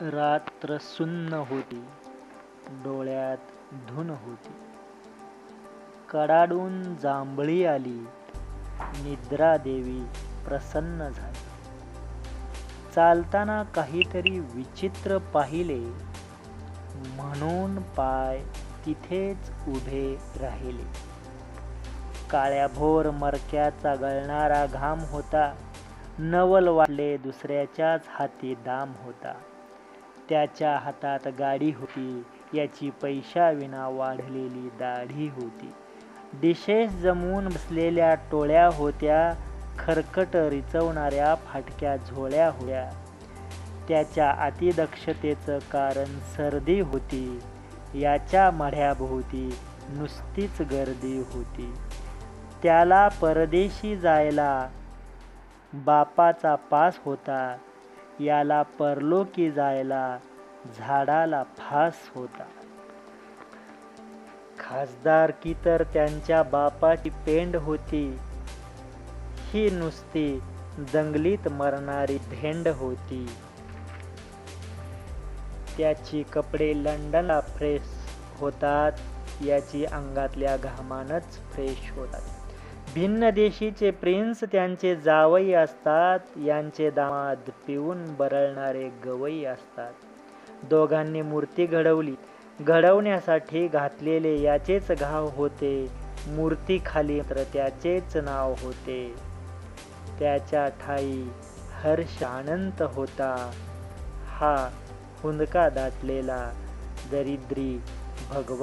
रात्र सुन्न होती डोळ्यात धुन होती. कडाडून जांभळी आली निद्रा देवी प्रसन्न झाली. चालताना काहीतरी विचित्र पाहिले म्हणून पाय तिथेच उभे राहिले. काळ्याभोर मरक्याचा गळणारा घाम होता नवल वाटले दुसऱ्याच्याच हाती दाम होता. त्याच्या हातात गाडी होती. याची पैशाविना वाढलेली दाढी होती. डिशेस जमून बसलेल्या टोळ्या होत्या. खरकट रिचवणाऱ्या फाटक्या झोळ्या होत्या. त्याच्या अतिदक्षतेचं कारण सर्दी होती. याच्या मढ्याभोवती नुसतीच गर्दी होती. त्याला परदेशी जायला बापाचा पास होता. याला परलोकी जायला झाडाला फास होता. खासदार की तर त्यांच्या बापाची पेंड होती. ही नुसती जंगलीत मरणारी भेंड होती. त्याची कपडे लंडनला फ्रेश होतात याची अंगातल्या घामानच फ्रेश होतात. भिन्न देशीचे प्रिन्स त्यांचे जावई असतात. यांचे दामाद पिऊन बरळणारे गवई असतात. दोघांनी मूर्ती घडवली. घडवण्यासाठी घातलेले याचेच घाव होते. मूर्ती खाली तर त्याचेच नाव होते. त्याच्या ठाई हर्ष आनंद होता. हा हुंदका दाटलेला दरिद्री भगवान